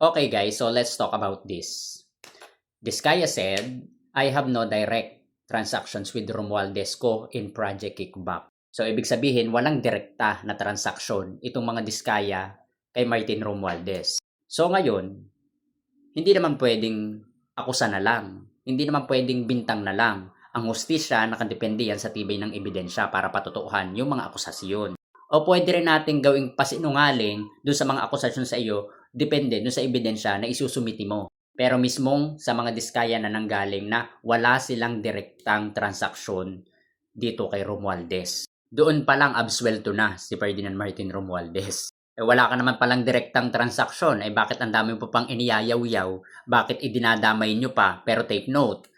Okay guys, so let's talk about this. Diskaya said, I have no direct transactions with Romualdez Co. in Project Kickback. So ibig sabihin, walang direkta na transaksyon itong mga Diskaya kay Martin Romualdez. So ngayon, hindi naman pwedeng akusa na lang. Hindi naman pwedeng bintang na lang. Ang hustisya nakadepende yan sa tibay ng ebidensya para patutuhan yung mga akusasyon. O pwede rin natin gawing pasinungaling dun sa mga akusasyon sa iyo depende dun sa ebidensya na isusumiti mo. Pero mismong sa mga diskaya na nanggaling na wala silang direktang transaksyon dito kay Romualdez. Doon pa lang absuelto na si Ferdinand Martin Romualdez. Eh wala ka naman palang direktang transaksyon, eh bakit ang dami mo pang iniyayaw-yaw? Bakit idinadamay nyo pa? Pero take note,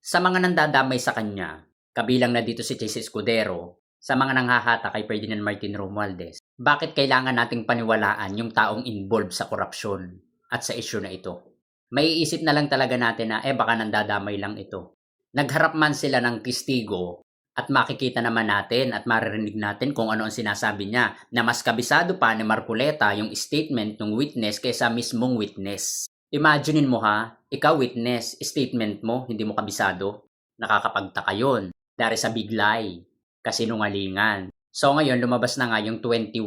sa mga nandadamay sa kanya, kabilang na dito si Chase Escudero, sa mga nanghahata kay Ferdinand Martin Romualdez, bakit kailangan nating paniwalaan yung taong involved sa korupsyon at sa issue na ito? May isip na lang talaga natin na eh baka nandadamay lang ito. Nagharap man sila ng testigo at makikita naman natin at maririnig natin kung ano ang sinasabi niya na mas kabisado pa ni Marculeta yung statement ng witness kaysa mismong witness. Imaginein mo ha, ikaw witness, statement mo, hindi mo kabisado. Nakakapagtaka yun. Dari sa big lie kasinungalingan. So ngayon lumabas na nga yung 21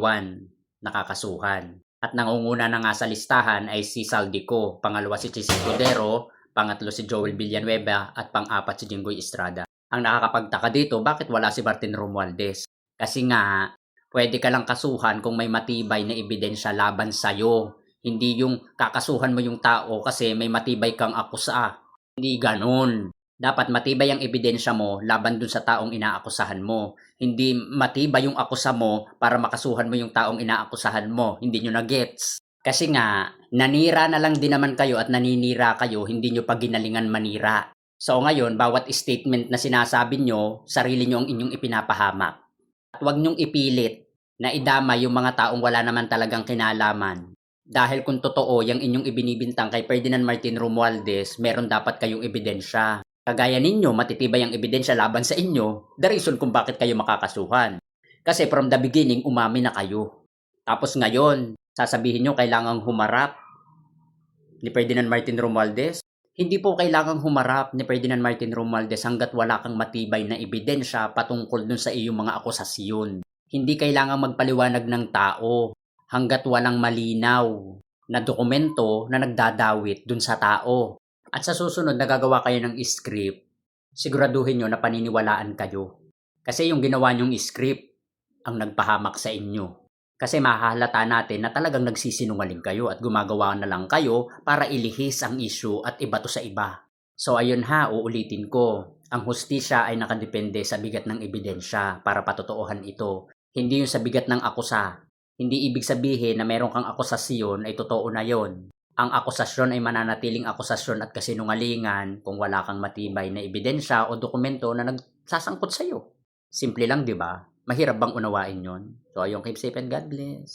nakakasuhan. At nangunguna na nga sa listahan ay si Saldico, pangalawa si Chis Escudero, pangatlo si Joel Villanueva at pang-apat si Jinggoy Estrada. Ang nakakapagtaka dito, bakit wala si Martin Romualdez? Kasi nga, pwede ka lang kasuhan kung may matibay na ebidensya laban sa'yo. Hindi yung kakasuhan mo yung tao kasi may matibay kang akusa. Hindi ganun. Dapat matibay ang ebidensya mo laban dun sa taong inaakusahan mo. Hindi matibay yung akusa mo para makasuhan mo yung taong inaakusahan mo. Hindi nyo na gets. Kasi nga, nanira na lang din naman kayo at naninira kayo, hindi nyo pa ginalingan manira. So ngayon, bawat statement na sinasabi nyo, sarili nyo ang inyong ipinapahamak. At huwag nyong ipilit na idama yung mga taong wala naman talagang kinalaman. Dahil kung totoo yung inyong ibinibintang kay Ferdinand Martin Romualdez, meron dapat kayong ebidensya. Kagaya ninyo, matitibay ang ebidensya laban sa inyo, the reason kung bakit kayo makakasuhan. Kasi from the beginning, umami na kayo. Tapos ngayon, sasabihin nyo kailangang humarap ni Ferdinand Martin Romualdez. Hindi po kailangang humarap ni Ferdinand Martin Romualdez hanggat wala kang matibay na ebidensya patungkol dun sa iyong mga akusasyon. Hindi kailangang magpaliwanag ng tao hanggat walang malinaw na dokumento na nagdadawit dun sa tao. At sa susunod na gagawa kayo ng script, siguraduhin nyo na paniniwalaan kayo. Kasi yung ginawa nyong script ang nagpahamak sa inyo. Kasi mahahalata natin na talagang nagsisinungaling kayo at gumagawa na lang kayo para ilihis ang issue at iba to sa iba. So ayun ha, uulitin ko. Ang hustisya ay nakadepende sa bigat ng ebidensya para patotoohan ito. Hindi yung sa bigat ng akusa. Hindi ibig sabihin na meron kang akusasyon ay totoo na yon. Ang akusasyon ay mananatiling akusasyon at kasinungalingan kung wala kang matibay na ebidensya o dokumento na nagsasangkot sa'yo. Simple lang, di ba? Mahirap bang unawain yon? So, ayun, keep safe and God bless.